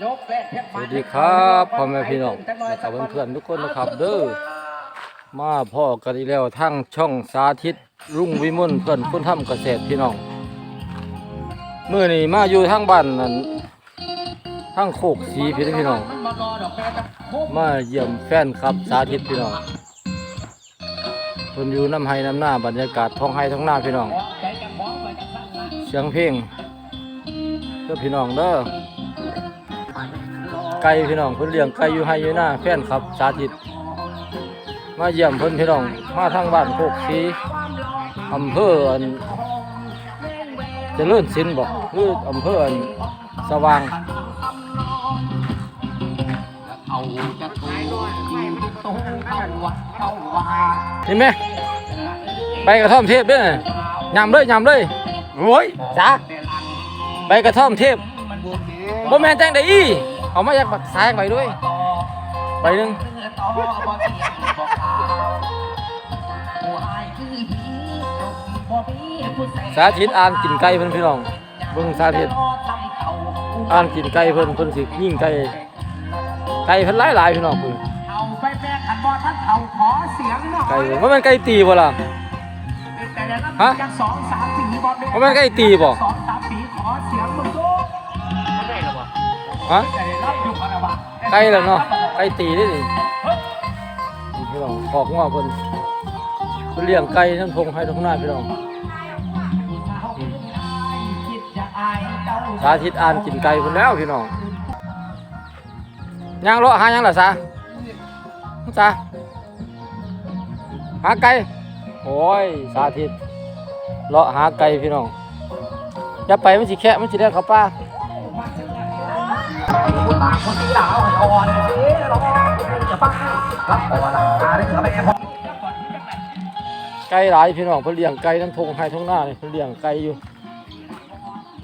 สวัสดีครับพ่อแม่พี่น้องกับเพื่อนๆทุกคนนะครับเด้อมาพ่อกันอีกแล้วทั้งช่องสาธิตรุ่งวิมลเพื่อนคนทำเกษตรพี่น้องเมื่อนี้มาอยู่ทั้งบ้านนั้นทั้งโคกสีพี่น้องพี่น้อง มาเยี่ยมแฟนครับสาธิตพี่น้องเพิ่นอยู่น้ำไห้น้ำหน้าบรรยากาศท้องไห้ท้องหน้าพี่น้องเสียงเพลงเด้อพี่น้องเด้อ ไก่พี่น้องเพิ่นเลี้ยงไก่อยู่ให้อยู่หน้าแฟนครับสาธิต มาเยี่ยมเพิ่นพี่น้องมาทางบ้านโคกสีอำเภออันเจริญศิลป์บอกหรืออำเภออันสว่างเห็นไหมใบกระท่อมเทพเด้อยำเลยยำเลยโอ้ยจ้าใบกระท่อมเทพ บ่แม่นจังได้อีเอามาจากบักสายไปด้วยใบหนึงสาธิตอ่านกินไก่เพิ่นพี่น้องเบิ่งสาธิตอ่านกินไก่เพิ่นเพิ่นสิยิ่งไก่ไก่เพิ่นหลายหลายพี่น้องเพิ่นไก่ว่านเขาขอเสียงหน่อยไก่บ่แม่นไก่ตีบ่ล่ะฮะจากสองสามปีบอลบ่แม่นไก่ตีบ่ ฮะแต่รับอยู่กันนะวะไก่แล้วเนาะไก่ตีได้นี่พี่น้องออกงัวเพิ่นเพิ่นเลี้ยงไก่ทั้งทงให้ทั้งหน้าพี่น้องสาธิตอ่านกินไก่เพิ่นแล้วพี่น้องย่างเลาะหาหยังล่ะซาซาหาไก่โอ้ยสาธิตเลาะหาไก่พี่น้องอย่าไปมันสิแคะมันสิได้เขาป้า คนที่ดาวอ่อนเลยเราจะฟังรับอ่อนตาได้กับแม่พอไก่หลายพี่น้องเพิ่นเลี้ยงไก่ทั้งทงให้ทั้งหน้านี่เพิ่นเลี้ยงไก่อยู่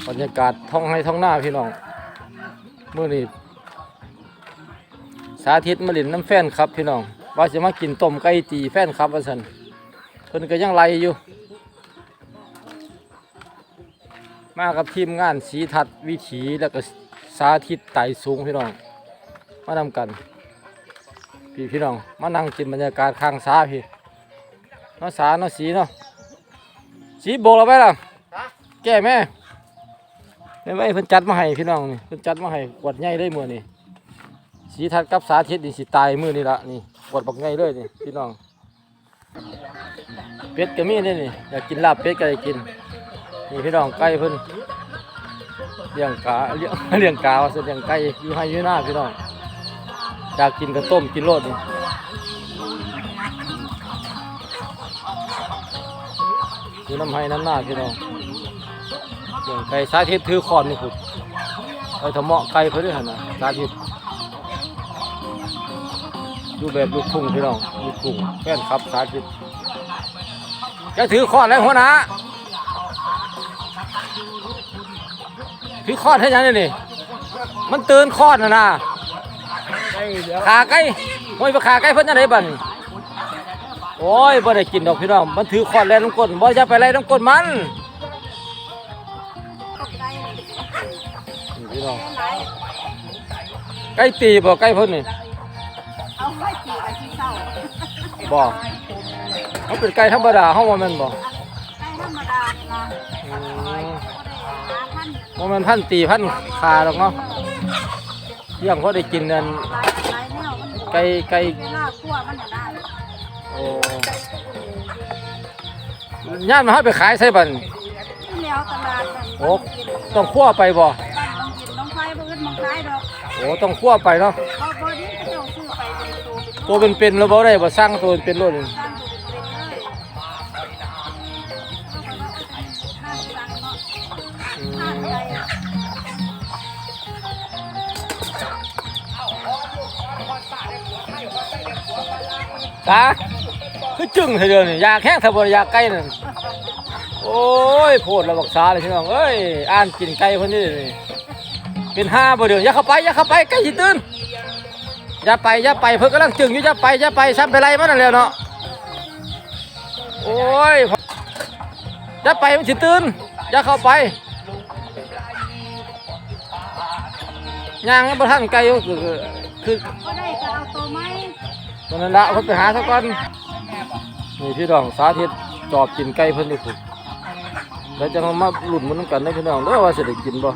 บรรยากาศท้องให้ท้องหน้าพี่น้องเมื้อนี้สาธิตมาเล่นน้ำแฟนครับพี่น้องว่าสิมากินต้มไก่ตีแฟนครับว่าซั่นเพิ่นก็ยังไล่อยู่ มากับทีมงานสีทัศน์วิถีแล้วก็ สาธิตไต่สูงพี่น้อง มานำกัน พี่พี่น้อง มานั่งกินบรรยากาศข้างสาพี่เนาะสาเนาะสีเนาะสีโบกเราไปล่ะแก้แม่ไม่ไม่เพิ่นจัดมาให้พี่น้องนี่เพิ่นจัดมาให้กวดใหญ่เลยมื้อนี่สีทัศน์กับสาธิตนี่สิตายมือนี่ละนี่กวดบักใหญ่เลยนี่พี่น้องเป็ดก็มีนี่นี่อยากกินลาบเป็ดก็ได้กินนี่พี่น้องไก่เพิ่น เลี้ยงกาเลี้ยงเลี้ยงกาว่าซะเลี้ยงไก่อยู่ให้อยู่หน้าพี่น้องอยากกินก็ต้มกินโลดนี่อยู่น้ำให้น้ำหน้าพี่น้องเลี้ยงไก่สาธิตถือคอนนี่คุณเอาทำเมาะไก่เพิ่นด้วยหั่นนะสาธิตดูแบบลูกทุ่งพี่น้องลูกทุ่งแฟนครับสาธิตแกถือคอนแล้วหัวหน้า พี่คอดให้ยังนี่นี่ มันตื่นคอดนะนะขาไก่โอ้ยไปขาไก่เพิ่นยังไงบัดนโอ้ยบ่ได้กินดอกพี่น้อง มันถือคอดแล้วน้ำก้นบ่จะไปไล่น้ำก้นมันนี่พี่น้องไก่ตีบ่ไก่เพิ่นนี่เอาไว้ตีกับที่เศร้าบ่มันเป็นไก่ธรรมดาเฮาว่าแม่นบ่ ล่ะอืมหาพันบ่แม่นพันตีพันขาดอกเนาะเลี้ยงพอได้กินนั่นไก่ไก่เวลาคั่วมันน่ะได้โอ้ย่านมาให้ไปขายใส่บันที่แล้วตลาดมันโอ้ต้องคั่วไปบ่บ้านต้องกินน้องไฟบ่อื่นมองขายดอกโอ้ต้องคั่วไปเนาะตัวเป็นเป็นๆแล้วบ่ได้บ่สร้างตัวเป็นๆโลดนี่สร้างตัวเป็นเล ตาคือจึงเถอะเดียวนี่อยากแห้งถ้าบ่อยากไก่นั่นโอ้ยโพดระบักษาเลยพี่น้องเอ้ยอ่านกินไก่เพิ่นนี่นี่เป็นห้าบ่เดี๋ยวอย่าเข้าไปอย่าเข้าไปไก่สิตื่นอย่าไปอย่าไปเพิ่นกำลังจึงอยู่อย่าไปอย่าไปซ้ำไปไล่มันนั่นแล้วเนาะโอ้ย อย่าไปมันสิตื่นอย่าเข้าไปย่างบ่ทันไกลก็คือคือก็ได้ก็เอาตัวไม้ตอนนั้นละเพิ่นไปหาซะก่อนนี่พี่น้องสาธิตจอบกินไก่เพิ่นอยู่พุ่นแล้วจะมาลุ้นมันนำกันเด้อพี่น้องเด้อว่าสิได้กินบ่